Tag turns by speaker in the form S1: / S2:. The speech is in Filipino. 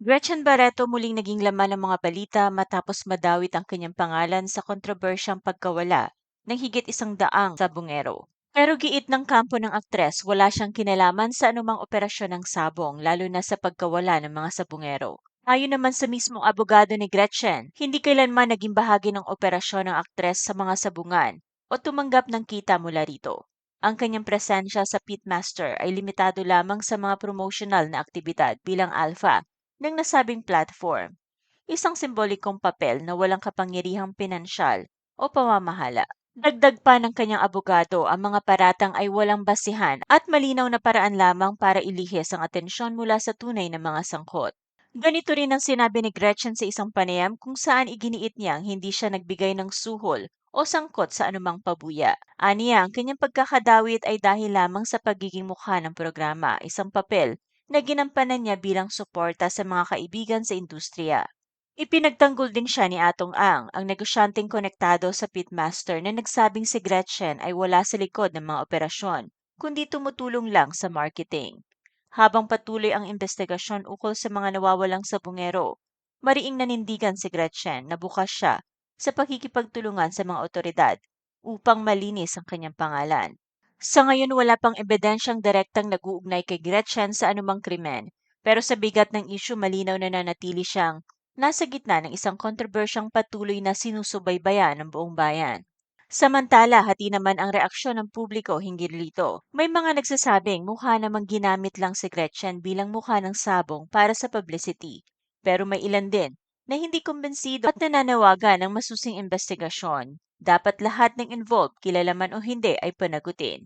S1: Gretchen Barreto muling naging laman ng mga balita matapos madawit ang kanyang pangalan sa kontrobersyang pagkawala ng higit isang daang sabongero. Pero giit ng kampo ng aktres, wala siyang kinalaman sa anumang operasyon ng sabong, lalo na sa pagkawala ng mga sabongero. Ayon naman sa mismong abogado ni Gretchen, hindi kailanman naging bahagi ng operasyon ng aktres sa mga sabungan o tumanggap ng kita mula rito. Ang kanyang presensya sa Pitmaster ay limitado lamang sa mga promotional na aktibidad bilang alpha ng nasabing platform, isang simbolikong papel na walang kapangyarihang pinansyal o pamamahala. Dagdag pa ng kanyang abogado, ang mga paratang ay walang basihan at malinaw na paraan lamang para ilihis ang atensyon mula sa tunay na mga sangkot. Ganito rin ang sinabi ni Gretchen sa isang panayam kung saan iginiit niyang hindi siya nagbigay ng suhol o sangkot sa anumang pabuya. Aniya, ang kanyang pagkakadawit ay dahil lamang sa pagiging mukha ng programa, isang papel na ginampanan niya bilang suporta sa mga kaibigan sa industriya. Ipinagtanggol din siya ni Atong Ang, ang negosyanteng konektado sa Pitmaster na nagsabing si Gretchen ay wala sa likod ng mga operasyon, kundi tumutulong lang sa marketing. Habang patuloy ang investigasyon ukol sa mga nawawalang sabungero, mariing nanindigan si Gretchen na bukas siya sa pakikipagtulungan sa mga otoridad upang malinis ang kanyang pangalan. Sa ngayon wala pang ebidensyang direktang nag-uugnay kay Gretchen sa anumang krimen, pero sa bigat ng isyu malinaw na nanatili siyang nasa gitna ng isang kontrobersyang patuloy na sinusubaybayan ng buong bayan. Samantala, hati naman ang reaksyon ng publiko hinggil rito. May mga nagsasabing mukha namang ginamit lang si Gretchen bilang mukha ng sabong para sa publicity. Pero may ilan din na hindi kumbensido at nananawagan ng masusing investigasyon. Dapat lahat ng involved, kilala man o hindi, ay panagutin.